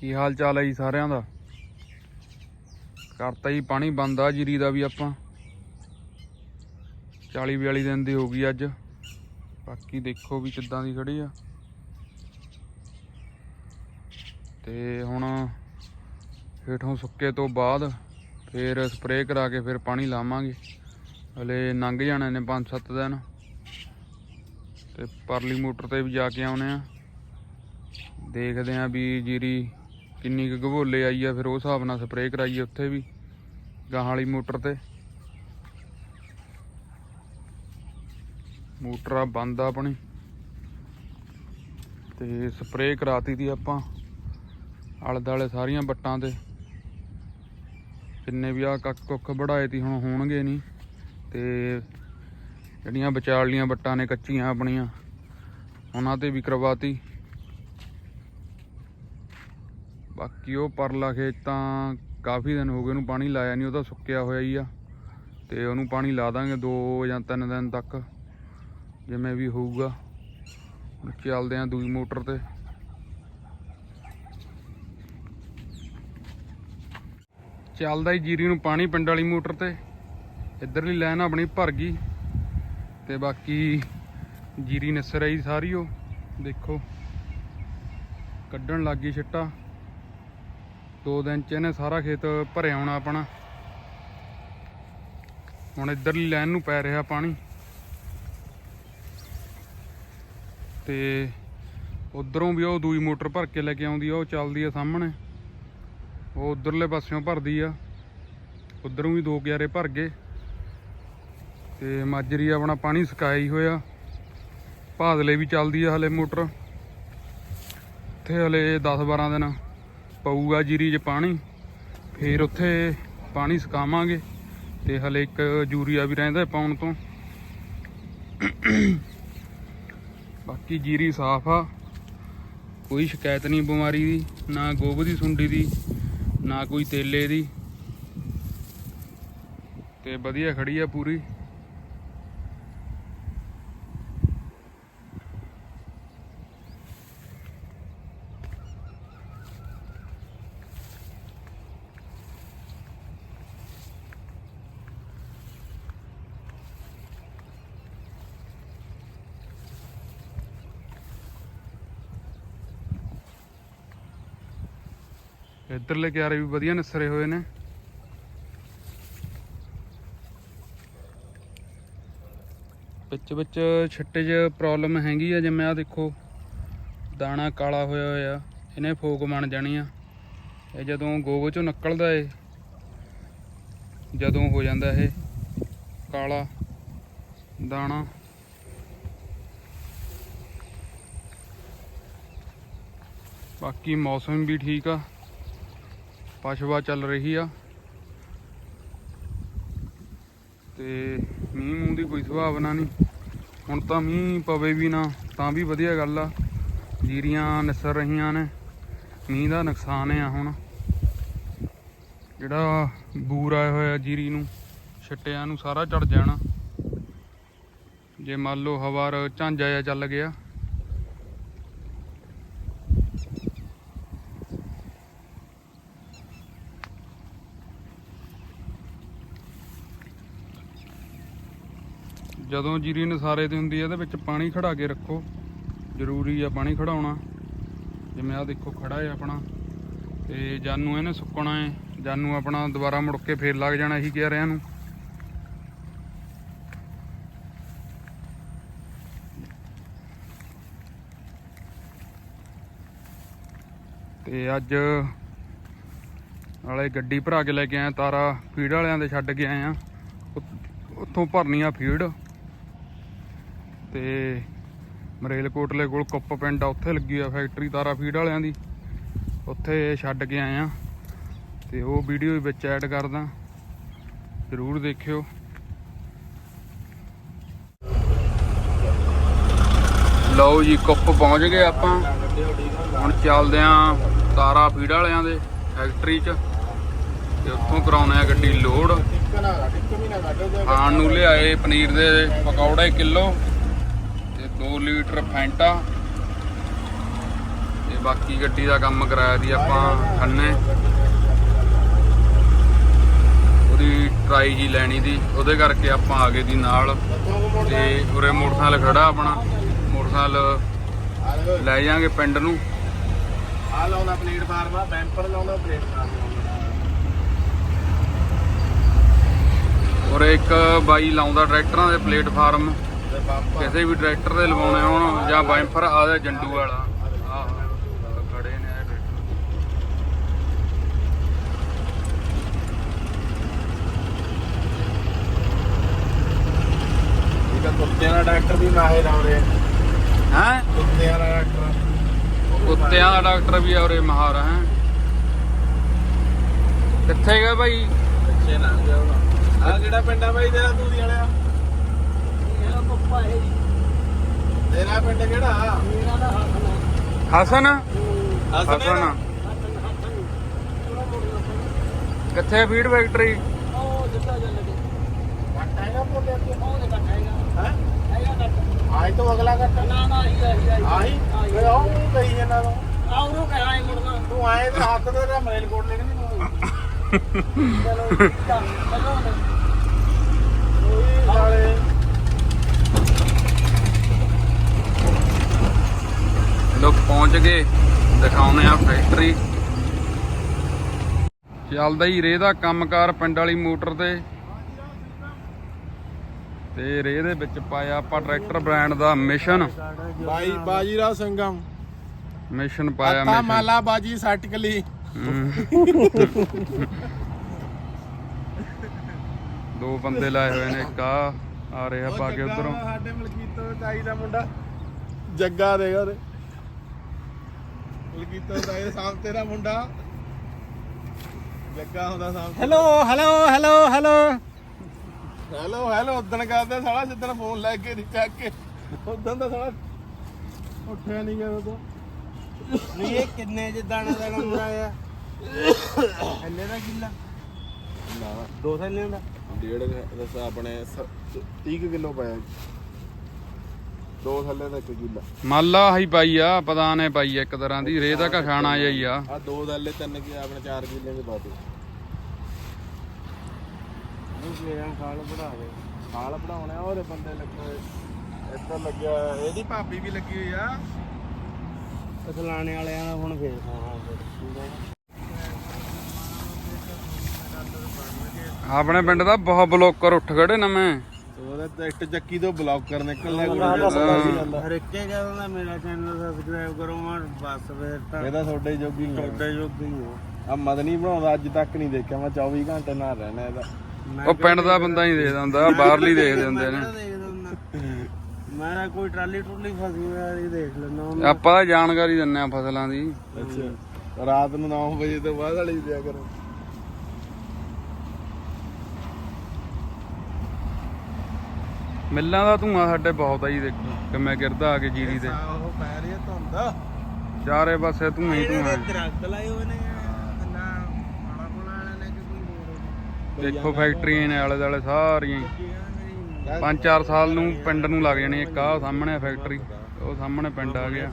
ਕੀ ਹਾਲ ਚਾਲ ਹੈ ਜੀ ਸਾਰਿਆਂ ਦਾ? ਕਰਤਾ ਜੀ ਪਾਣੀ ਬੰਦ ਆ ਜੀਰੀ ਦਾ ਵੀ ਆਪਾਂ। 40 42 ਦਿਨ ਦੀ ਹੋ ਗਈ ਅੱਜ। ਬਾਕੀ ਦੇਖੋ ਵੀ ਕਿੱਦਾਂ ਦੀ ਖੜੀ ਆ। ਤੇ ਹੁਣ ਹੇਠੋਂ ਸੁੱਕੇ ਤੋਂ ਬਾਅਦ ਫਿਰ ਸਪਰੇਅ ਕਰਾ ਕੇ ਫਿਰ ਪਾਣੀ ਲਾਵਾਂਗੇ। ਹਲੇ ਲੰਘ ਜਾਣੇ ਨੇ 5-7 ਦਿਨ। ਤੇ ਪਰਲੀ ਮੋਟਰ ਤੇ ਵੀ ਜਾ ਕੇ ਆਉਨੇ ਆ। ਦੇਖਦੇ ਆ ਵੀ ਜੀਰੀ ਕਿੰਨੀ ਕੁ ਗਭੋਲੇ ਆਈ ਆ, ਫਿਰ ਉਹ ਹਿਸਾਬ ਨਾਲ ਸਪਰੇਅ ਕਰਾਈਏ ਉੱਥੇ ਵੀ, ਗਾਹਾਂ ਵਾਲੀ ਮੋਟਰ ਤੇ। ਮੋਟਰ ਬੰਦ ਆ ਆਪਣੀ। ਤੇ ਸਪਰੇਅ ਕਰਾਤੀ ਦੀ ਆਪਾਂ ਆਲੇ ਦੁਆਲੇ ਸਾਰੀਆਂ ਬੱਟਾਂ ਤੇ। ਜਿੰਨੇ ਵੀ ਆ ਕੱਕ ਕੁੱਖ ਵੜਾਏ ਤੀ, ਹੁਣ ਹੋਣਗੇ ਨਹੀਂ ਤੇ ਜਿਹੜੀਆਂ ਵਿਚਾਲੀਆਂ ਬੱਟਾਂ ਨੇ ਕੱਚੀਆਂ ਆਪਣੀਆਂ, ਉਹਨਾਂ ਤੇ ਵੀ ਕਰਵਾਤੀ। ਬਾਕੀ ਉਹ ਪਰਲਾ ਖੇਤ ਤਾਂ ਕਾਫੀ ਦਿਨ ਹੋ ਗਏ ਉਹਨੂੰ ਪਾਣੀ ਲਾਇਆ ਨਹੀਂ, ਉਹ ਤਾਂ ਸੁੱਕਿਆ ਹੋਇਆ ਹੀ ਆ। ਤੇ ਉਹਨੂੰ ਪਾਣੀ ਲਾ ਦਾਂਗੇ 2 ਜਾਂ 3 ਦਿਨ ਤੱਕ, ਜਿਵੇਂ ਵੀ ਹੋਊਗਾ। ਹੁਣ ਚੱਲਦੇ ਆਂ ਦੂਜੀ ਮੋਟਰ ਤੇ। ਚੱਲਦਾ ਹੀ ਜੀਰੀ ਨੂੰ ਪਾਣੀ ਪਿੰਡ ਵਾਲੀ ਮੋਟਰ ਤੇ। ਇੱਧਰਲੀ ਲਾਈਨ ਆਪਣੀ ਭਰ ਗਈ। ਤੇ ਬਾਕੀ ਜੀਰੀ ਨਿਸਰ ਆਈ ਸਾਰੀ ਉਹ। ਦੇਖੋ, ਕੱਢਣ ਲੱਗ ਗਈ ਛਿੱਟਾ। ਦੋ ਦਿਨ ਚ ਇਹਨੇ ਸਾਰਾ ਖੇਤ ਭਰਿਆ ਹੋਣਾ ਆਪਣਾ। ਹੁਣ ਇੱਧਰਲੀ ਲਾਈਨ ਨੂੰ ਪੈ ਰਿਹਾ ਪਾਣੀ। ਤੇ ਉਧਰੋਂ ਵੀ ਉਹ ਦੂਈ ਮੋਟਰ ਭਰ ਕੇ ਲੈ ਕੇ ਆਉਂਦੀ ਆ, ਉਹ ਚੱਲਦੀ ਆ ਸਾਹਮਣੇ। ਉਹ ਉਧਰਲੇ ਪਾਸਿਓਂ ਭਰਦੀ ਆ। ਉਧਰੋਂ ਵੀ ਦੋ ਕਿਆਰੇ ਭਰ ਗਏ। ਤੇ ਮਾਜਰੀ ਆਪਣਾ ਪਾਣੀ ਸੁਕਾਇਆ ਹੋਇਆ। ਭਾਦਲੇ ਵੀ ਚੱਲਦੀ ਆ ਹਲੇ ਮੋਟਰ। ਉੱਥੇ ਹਲੇ 10 12 ਦਿਨ। ਪਊਗਾ ਜੀਰੀ 'ਚ ਪਾਣੀ, ਫਿਰ ਉੱਥੇ ਪਾਣੀ ਸੁਕਾਵਾਂਗੇ ਤੇ ਹਲੇ ਇੱਕ ਯੂਰੀਆ ਵੀ ਰਹਿੰਦਾ ਪਾਉਣ ਤੋਂ। ਬਾਕੀ ਜੀਰੀ ਸਾਫ਼ ਆ, ਕੋਈ ਸ਼ਿਕਾਇਤ ਨਹੀਂ ਬਿਮਾਰੀ ਦੀ, ਨਾ ਗੋਬ ਦੀ ਸੁੰਡੀ ਦੀ, ਨਾ ਕੋਈ ਤੇਲੇ ਦੀ। ਤੇ ਵਧੀਆ ਖੜੀ ਆ ਪੂਰੀ। ਇੱਧਰਲੇ ਕਿਆਰੇ ਵੀ ਵਧੀਆ ਨਿਸਰੇ ਹੋਏ ਨੇ। ਵਿੱਚ ਵਿੱਚ ਛਿੱਟੇ 'ਚ ਪ੍ਰੋਬਲਮ ਹੈਗੀ ਆ, ਜਿਵੇਂ ਆ ਦੇਖੋ, ਦਾਣਾ ਕਾਲਾ ਹੋਇਆ ਹੋਇਆ, ਇਹਨੇ ਫੋਕ ਬਣ ਜਾਣੀ ਆ। ਇਹ ਜਦੋਂ ਗੋਗ ਚੋਂ ਨਿਕਲਦਾ ਏ, ਜਦੋਂ ਹੋ ਜਾਂਦਾ ਇਹ ਕਾਲਾ ਦਾਣਾ। ਬਾਕੀ ਮੌਸਮ ਵੀ ਠੀਕ ਆ। ਪਛਵਾ ਚੱਲ ਰਹੀ ਆ। ਤੇ ਮੀਂਹ ਮੂੰਹ ਦੀ ਕੋਈ ਸੰਭਾਵਨਾ ਨਹੀਂ। ਹੁਣ ਤਾਂ ਮੀਂਹ ਪਵੇ ਵੀ ਨਾ, ਤਾਂ ਵੀ ਵਧੀਆ ਗੱਲ ਆ। ਜੀਰੀਆਂ ਨਿਸਰ ਰਹੀਆਂ ਨੇ। ਮੀਂਹ ਦਾ ਨੁਕਸਾਨ ਆ ਹੁਣ। ਜਿਹੜਾ ਬੂਰ ਆਇਆ ਹੋਇਆ ਜੀਰੀ ਨੂੰ, ਛਿੱਟਿਆਂ ਨੂੰ ਸਾਰਾ ਝੜ ਜਾਣਾ। ਜੇ ਮੰਨ ਲਓ ਹਵਾਰ ਝਾਂਜਾ ਜਿਹਾ ਚੱਲ ਗਿਆ। ਜਦੋਂ ਜੀਰੀ ਨਸਾਰੇ ਤੇ ਹੁੰਦੀ ਹੈ ਇਹਦੇ ਵਿੱਚ ਪਾਣੀ ਖੜਾ ਕੇ ਰੱਖੋ। ਜ਼ਰੂਰੀ ਆ ਪਾਣੀ ਖੜਾਉਣਾ। ਜਿਵੇਂ ਆ ਦੇਖੋ, ਖੜਾ ਹੈ ਆਪਣਾ। ਤੇ ਜਾਨੂੰ ਇਹਨੇ ਸੁੱਕਣਾ ਹੈ। ਜਾਨੂੰ ਆਪਣਾ ਦੁਬਾਰਾ ਮੁੜ ਕੇ ਫੇਰ ਲੱਗ ਜਾਣਾ, ਇਹੀ ਕਹਿ ਰਿਆਂ ਨੂੰ ਤੇ ਅੱਜ ਨਾਲੇ ਗੱਡੀ ਭਰਾ ਕੇ ਲੈ ਕੇ ਆਇਆ, ਤਾਰਾ ਫੀਡ ਵਾਲਿਆਂ ਦੇ ਛੱਡ ਕੇ ਆਏ ਆ ਉੱਥੋਂ ਭਰਨੀ ਆ ਫੀਡ। ਤੇ ਮਰੇਲਕੋਟਲੇ ਕੋਲ ਕੁੱਪ ਪਿੰਡ ਆ, ਉੱਥੇ ਲੱਗੀ ਆ ਫੈਕਟਰੀ ਤਾਰਾ ਫੀਡ ਵਾਲਿਆਂ ਦੀ। ਉੱਥੇ ਛੱਡ ਕੇ ਆਏ ਆ। ਤੇ ਉਹ ਵੀਡੀਓ ਵੀ ਵਿੱਚ ਐਡ ਕਰਦਾ। ਜ਼ਰੂਰ ਦੇਖਿਓ। ਲਓ ਜੀ, ਕੁੱਪ ਪਹੁੰਚ ਗਏ ਆਪਾਂ। ਹੁਣ ਚੱਲਦੇ ਆਂ ਤਾਰਾ ਫੀਡ ਵਾਲਿਆਂ ਦੇ ਫੈਕਟਰੀ 'ਚ। ਤੇ ਉੱਥੋਂ ਕਰਾਉਣੇ ਆ ਗੱਡੀ ਲੋਡ ਖਾਣ ਨੂੰ ਲਿਆਏ ਪਨੀਰ ਦੇ ਪਕੌੜੇ ਕਿਲੋ। 2 ਲੀਟਰ ਫੈਂਟਾ ਤੇ ਬਾਕੀ ਗੱਡੀ ਦਾ ਕੰਮ ਕਰਾਇਆ ਦੀ ਆਪਾਂ ਖੰਨੇ। ਉਹਦੀ ਟਰਾਈ ਜੀ ਲੈਣੀ ਦੀ ਉਹਦੇ ਕਰਕੇ ਆਪਾਂ ਆ ਗਏ ਦੀ ਨਾਲ। ਤੇ ਉਰੇ ਮੋਟਰਸਾਈਕਲ ਖੜਾ ਆਪਣਾ ਮੋਟਰਸਾਈਕਲ ਲੈ ਜਾਾਂਗੇ ਪਿੰਡ ਨੂੰ। ਆ ਲਾਉਂਦਾ ਪਲੇਟਫਾਰਮ ਆ ਬੈਂਪਰ ਲਾਉਂਦਾ ਪਲੇਟਫਾਰਮ ਔਰ ਇੱਕ ਬਾਈ ਲਾਉਂਦਾ ਟਰੈਕਟਰਾਂ ਦੇ ਪਲੇਟਫਾਰਮ ਕਿਸੇ ਵੀ ਟਰੈਕਟਰ ਦੇ ਲਵਾਉਣੇ ਹੋਣ ਜਾਂ ਬਾਈਫਰ ਆਦਾ ਜੰਡੂ ਵਾਲਾ। ਆਹ ਖੜੇ ਨੇ ਇਹ ਟਰੈਕਟਰ। ਠੀਕ ਆ ਕੁੱਤਿਆਂ ਦਾ ਡਾਕਟਰ ਵੀ ਮਾਹੇ ਲਾਉਂਦੇ ਆ। ਹੈ? ਕੁੱਤਿਆਂ ਦਾ ਡਾਕਟਰ ਕੁੱਤਿਆਂ ਦਾ ਡਾਕਟਰ ਵੀ ਆ ਉਰੇ ਮਹਾਰਾ ਹੈ? ਕਿੱਥੇ ਗਿਆ ਬਾਈ? ਪਿੱਛੇ ਨਾ ਗਿਆ ਉਹਦਾ ਆ ਕਿਹੜਾ ਪਿੰਡ ਆ ਤੇਰਾ ਤੂੰ ਦੀ ਵਾਲਿਆ? ਜੀ ਤੇਰਾ ਪਿੰਡ ਕਿਹੜਾ? ਮੇਰਾ ਦਾ ਹੱਥ ਹਸਨ? ਨਾ ਹਸਨ ਥੋੜਾ ਮੋੜ ਕਿੱਥੇ ਫੀਡ ਫੈਕਟਰੀ? ਉਹ ਜਿੱਦਾਂ ਚੱਲ ਗਏ ਕੱਟ ਹੈਗਾ ਬੋਲੇ ਅੱਗੇ? ਉਹ ਦੇ ਕੱਟ ਹੈਗਾ। ਹੈ? ਹੈਗਾ ਕੱਟ ਆਈ ਤੋਂ ਅਗਲਾ ਕੱਟ ਨਾ ਨਾ ਆਹੀ ਆਹੀ ਆਹੀ। ਫਿਰ ਆਉਂ ਕਹੀ ਜਾਂਦਾ ਤੂੰ ਆ ਉਹਨੂੰ ਕਹਿਣਾ ਹੀ ਮੁੜਨਾ ਤੂੰ ਆਏ ਤੇ ਹੱਥ ਤੇ ਤੇਰਾ ਮਰੇਲ ਕੋਟ ਲਿਖ ਨਹੀਂ ਚਲੋ ਠੀਕ ਆ ਚਲੋ ਹੁਣ। ਉਹੀ ਨਾਲੇ ਲੋਕ ਪਹੁੰਚ ਗਏ ਦਿਖਾਉਨੇ ਆ ਫੈਕਟਰੀ ਚੱਲਦਾ ਹੀ ਰੇ ਦਾ ਕੰਮਕਾਰ ਪਿੰਡ ਵਾਲੀ ਮੋਟਰ ਤੇ। ਤੇ ਰੇ ਦੇ ਵਿੱਚ ਪਾਇਆ ਆਪਾਂ ਟਰੈਕਟਰ ਬ੍ਰਾਂਡ ਦਾ ਮਿਸ਼ਨ। ਬਾਈ ਬਾਜੀਰਾव ਸੰਗਮ। ਮਿਸ਼ਨ ਪਾਇਆ ਮਿਸ਼ਨ। ਮਾਲਾ ਬਾਜੀ ਸਟਕਲੀ। ਦੋ ਬੰਦੇ ਲਾਏ ਹੋਏ ਨੇ ਇੱਕ ਆ ਆ ਰਿਹਾ ਪਾ ਕੇ ਉਧਰੋਂ। ਸਾਡੇ ਮਲਕੀਤੋਂ ਦਾ ਮੁੰਡਾ। ਜੱਗਾ ਦੇ ਉਹਦੇ। ਤਾਈ ਦੇ ਸਾਹਮ ਤੇਰਾ ਮੁੰਡਾ। ਜੱਗਾ ਹੁੰਦਾ ਸਾਹਮ hello hello hello hello. Hello hello ਉਦਣ ਕਰਦੇ ਸਾਲਾ ਜਿੱਦਣ ਫੋਨ ਲੈ ਕੇ ਨਹੀਂ ਚੱਕ ਕੇ। ਉਦਣ ਦਾ ਸਾਲਾ ਉੱਠਿਆ ਨਹੀਂ ਗਿਆ ਉਦੋਂ। ਨਹੀਂ ਇਹ ਕਿੰਨੇ ਜਿੱਦਾਂ ਦਾ ਨੰਬਰ ਆਇਆ ਥੱਲੇ ਦਾ ਕਿੱਲਾ? ਨਾ। ਦੋ ਥੱਲੇ ਦਾ? ਡੇਢ ਦੱਸ ਆਪਣੇ 30 ਕਿਲੋ ਪਾਇਆ ਦੋ ਥੱਲੇ ਦਾ ਇੱਕ ਕਿੱਲਾ ਮਾਲਾ ਹੀ ਪਾਈ ਆ ਪਤਾ ਨੇ ਪਾਈ ਆ ਇੱਕ ਤਰ੍ਹਾਂ ਦੀ ਰੇ ਦਾ ਕਖਾਣਾ ਜਾਈ ਆ। ਆ ਦੋ ਥੱਲੇ ਤਿੰਨ ਕਿ ਆਪਣੇ 4 ਕਿੱਲੇ ਦੇ ਪਾ ਦੇ। ਨਹੀਂ ਮੇਰਾ ਖਾਲ ਬਣਾ ਦੇ ਖਾਲ ਬਣਾਉਣੇ ਆ ਉਹਦੇ ਬੰਦੇ ਲੱਗੇ ਹੋਏ। ਇੱਧਰ ਲੱਗਿਆ ਹੋਇਆ, ਇਹਦੀ ਭਾਬੀ ਵੀ ਲੱਗੀ ਹੋਈ ਆ। ਫਸਲਾਣੇ ਵਾਲਿਆਂ ਦਾ ਹੁਣ ਫੇਰ ਖਾਣਾ ਫਿਰ। ਆਪਣੇ ਪਿੰਡ ਦਾ ਬਹੁਤ ਬਲੋਕਰ ਉੱਠ ਖੜੇ ਨਵੇਂ। ਉਹਦੇ ਤੇ ਇੱਟ ਚੱਕੀ ਤੋਂ ਬਲੌਕਰ ਨਿਕਲਦਾ ਹਰ ਇੱਕ ਕੇ ਕਹਿੰਦਾ ਮੇਰਾ ਚੈਨਲ ਸਬਸਕ੍ਰਾਈਬ ਕਰੋ ਮੈਂ ਬਸ ਫੇਰ ਤਾਂ ਇਹਦਾ ਤੁਹਾਡੇ ਜੋਗੀ ਤੁਹਾਡੇ ਜੋਗ ਹੀ ਹੋ ਆ ਮਦਨੀ ਬਣਾਉਂਦਾ ਅੱਜ ਤੱਕ ਨਹੀਂ ਦੇਖਿਆ। ਮੈਂ 24 ਘੰਟੇ ਨਾਲ ਰਹਿਣਾ ਇਹਦਾ। ਉਹ ਪਿੰਡ ਦਾ ਬੰਦਾ ਹੀ ਦੇ ਦਿੰਦਾ ਬਾਹਰਲੀ ਦੇਖਦੇ ਹੁੰਦੇ ਨੇ। ਮੇਰਾ ਕੋਈ ਟਰਾਲੀ ਟੁਰਲੀ ਫਸੀ ਇਹ ਦੇਖ ਲੈਣਾ ਆਪਾਂ ਤਾਂ ਜਾਣਕਾਰੀ ਦਿੰਨੇ ਆ ਫਸਲਾਂ ਦੀ। ਅੱਛਾ। ਰਾਤ ਨੂੰ 9 ਵਜੇ ਤੋਂ ਬਾਅਦ ਵਾਲੀ ਦਿਆ ਕਰੋ। ਮਿੱਲਾਂ ਦਾ ਧੂਆਂ ਸਾਡੇ ਬਹੁਤ ਆ ਜੀ ਦੇਖੋ। ਕਿਵੇਂ ਗਿਰਦਾ ਆ ਕੇ ਜੀਰੀ ਤੇ। ਉਹ ਪੈ ਰਹੀ ਹੈ ਧੁੰਦ। ਚਾਰੇ ਪਾਸੇ ਧੂਆਂ ਹੀ ਧੂਆਂ ਹੈ। ਦਰਖਤ ਲਾਏ ਹੋਏ ਨੇ ਨਾ ਖਾਣਾ ਖੁਣਾ ਵਾਲਿਆਂ ਨੇ ਕਿ ਕੋਈ ਹੋਰ ਦੇਖੋ ਫੈਕਟਰੀਆਂ ਨੇ ਆਲੇ ਦੁਆਲੇ ਸਾਰੀਆਂ। ਪੰਜ ਚਾਰ ਸਾਲ ਨੂੰ ਪਿੰਡ ਨੂੰ ਲੱਗ ਜਾਣੀ ਇੱਕ ਆ ਸਾਹਮਣੇ ਫੈਕਟਰੀ। ਉਹ ਸਾਹਮਣੇ ਪਿੰਡ ਆ ਗਿਆ।